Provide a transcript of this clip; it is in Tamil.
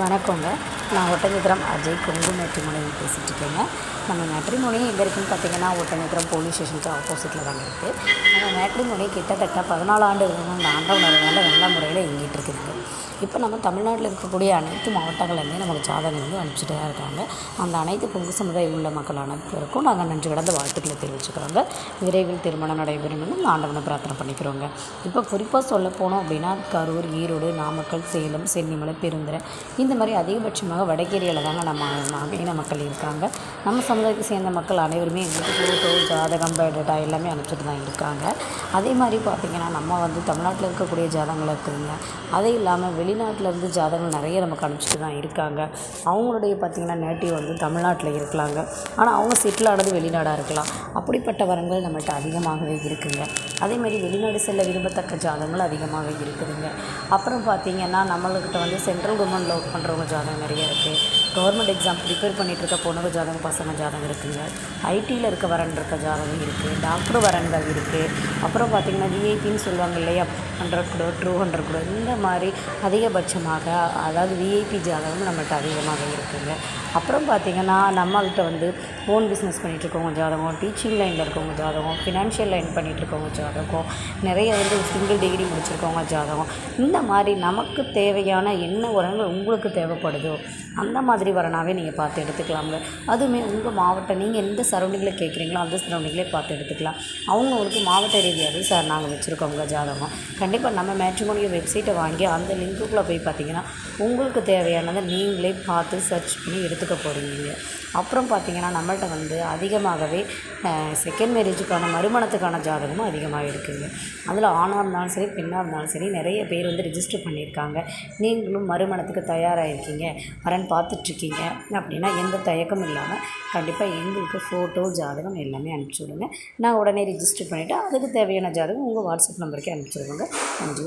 வணக்கங்க. நான் ஒட்டஞ்சத்திரம் அஜய் கொங்கு மேட்ரிமோனியில் பேசிகிட்டு இருக்கேங்க நம்ம மேட்ரிமோனி எங்கே இருக்குன்னு பார்த்தீங்கன்னா ஒட்டஞ்சத்திரம் போலீஸ் ஸ்டேஷனுக்கு ஆப்போசிட்டில் தாங்க இருக்குது நம்ம மேட்ரிமோனி கிட்டத்தட்ட பதினாலு ஆண்டு ஆண்டுகள் ஆண்டவன் ஆண்டவனர்களால் நல்ல முறையில் இயங்கிட்டு இருக்குதுங்க. இப்போ நம்ம தமிழ்நாட்டில் இருக்கக்கூடிய அனைத்து மாவட்டங்கள்லேருந்தே நமக்கு ஜாதகம் வந்து அனுப்பிச்சிட்டு தான் இருக்காங்க. அந்த அனைத்து பொங்கு சமுதாயம் உள்ள மக்கள் அனைவருக்கும் நாங்கள் நன்றி கடந்த வாழ்த்துக்களை தெரிவிச்சுக்கிறோங்க. விரைவில் திருமணம் நடைபெறணும்னு ஆண்டவனை பிரார்த்தனை பண்ணிக்கிறோங்க. இப்போ குறிப்பாக சொல்ல போனோம் அப்படின்னா கரூர் ஈரோடு நாமக்கல் சேலம் சென்னிமலை பெருந்துரை இந்த மாதிரி அதிகபட்சமாக வடகேரியில் தாங்க நம்ம நவீன மக்கள் இருக்காங்க. நம்ம சமுதாயத்தை சேர்ந்த மக்கள் அனைவருமே எங்களுக்கு ஃபோட்டோ ஜாதகம் பயோடேட்டா எல்லாமே அனுப்பிச்சிட்டு தான் இருக்காங்க. அதே மாதிரி பார்த்திங்கன்னா நம்ம வந்து தமிழ்நாட்டில் இருக்கக்கூடிய ஜாதகங்கள் இருக்குதுங்க. அதே இல்லாமல் வெளிநாட்டிலேருந்து ஜாதகங்கள் நிறைய நமக்கு அனுப்பிச்சிட்டு தான் இருக்காங்க. அவங்களுடைய பார்த்திங்கன்னா நேட்டிவ் வந்து தமிழ்நாட்டில் இருக்கலாங்க. ஆனால் அவங்க செட்டில் ஆனது வெளிநாடாக இருக்கலாம். அப்படிப்பட்ட வரங்கள் நம்மகிட்ட அதிகமாகவே இருக்குங்க. அதே மாதிரி வெளிநாடு செல்ல விரும்பத்தக்க ஜாதகங்கள் அதிகமாகவே இருக்குதுங்க. அப்புறம் பார்த்திங்கன்னா நம்மள்கிட்ட வந்து சென்ட்ரல் கவர்மெண்ட்டில் ஒர்க் பண்ணுறவங்க ஜாதகம் நிறைய இருக்குது கவர்மெண்ட் எக்ஸாம் ப்ரிப்பேர் பண்ணிட்டு இருக்க பொண்ணுங்க ஜாதகம் பசங்க ஜாதகம் இருக்குங்க ஐடியில் இருக்க வரன் இருக்க ஜாதகம் இருக்குது டாக்டர் வரன்கள் இருக்குது அப்புறம் பார்த்திங்கன்னா விஐபின்னு சொல்லுவாங்க இல்லையா? ஹண்ட்ரட் கூட டூ ஹண்ட்ரட் கூட இந்த மாதிரி அதிகபட்சமாக அதாவது விஐபி ஜாதகம் நம்மள்கிட்ட அதிகமாக இருக்குங்க. அப்புறம் பார்த்திங்கன்னா நம்மள்கிட்ட வந்து ஓன் பிஸ்னஸ் பண்ணிகிட்ருக்கவங்க ஜாதகம் டீச்சிங் லைனில் இருக்கவங்க ஜாதகம் ஃபினான்ஷியல் லைன் பண்ணிகிட்ருக்கவங்க ஜாதகம் நிறைய வந்து சிங்கிள் டிகிரி முடிச்சிருக்கவங்க ஜாதகம். இந்த மாதிரி நமக்கு தேவையான என்ன உரங்கள் உங்களுக்கு தேவைப்படுதோ அந்த மாதிரி வரனாவே நீங்கள் பார்த்து எடுத்துக்கலாங்க அதுவுமே உங்கள் மாவட்டம் நீங்கள் எந்த சரௌண்டிங்கில் கேட்குறீங்களோ அந்த சரௌண்டிங்லேயே பார்த்து எடுத்துக்கலாம். அவங்களுக்கு மாவட்ட ரீதியாகவே சார் நாங்கள் வச்சுருக்கோங்க ஜாதகம். கண்டிப்பாக நம்ம மேட்ரிமோனியோ வெப்சைட்டை வாங்கி அந்த லிங்க்குள்ளே போய் பார்த்தீங்கன்னா உங்களுக்கு தேவையானதை நீங்களே பார்த்து சர்ச் பண்ணி எடுத்துக்க போகிறீங்க அப்புறம் பார்த்தீங்கன்னா நம்மள்கிட்ட வந்து அதிகமாகவே செகண்ட் மேரேஜுக்கான மறுமணத்துக்கான ஜாதகமும் அதிகமாக இருக்குதுங்க அதில் ஆணாக இருந்தாலும் சரி பெண்ணாக இருந்தாலும் சரி நிறைய பேர் வந்து ரிஜிஸ்டர் பண்ணியிருக்காங்க. நீங்களும் மறுமணத்துக்கு தயாராக இருக்கீங்க. வரன் பார்த்துட்ருக்கீங்க அப்படின்னா எந்த தயக்கமும் இல்லாமல் கண்டிப்பாக எங்களுக்கு ஃபோட்டோ ஜாதகம் எல்லாமே அனுப்பிச்சி விடுங்க. நான் உடனே ரிஜிஸ்டர் பண்ணிவிட்டு அதுக்கு தேவையான ஜாதகம் உங்கள் வாட்ஸ்அப் நம்பருக்கே அனுப்பிச்சி விடுங்க. நன்றி.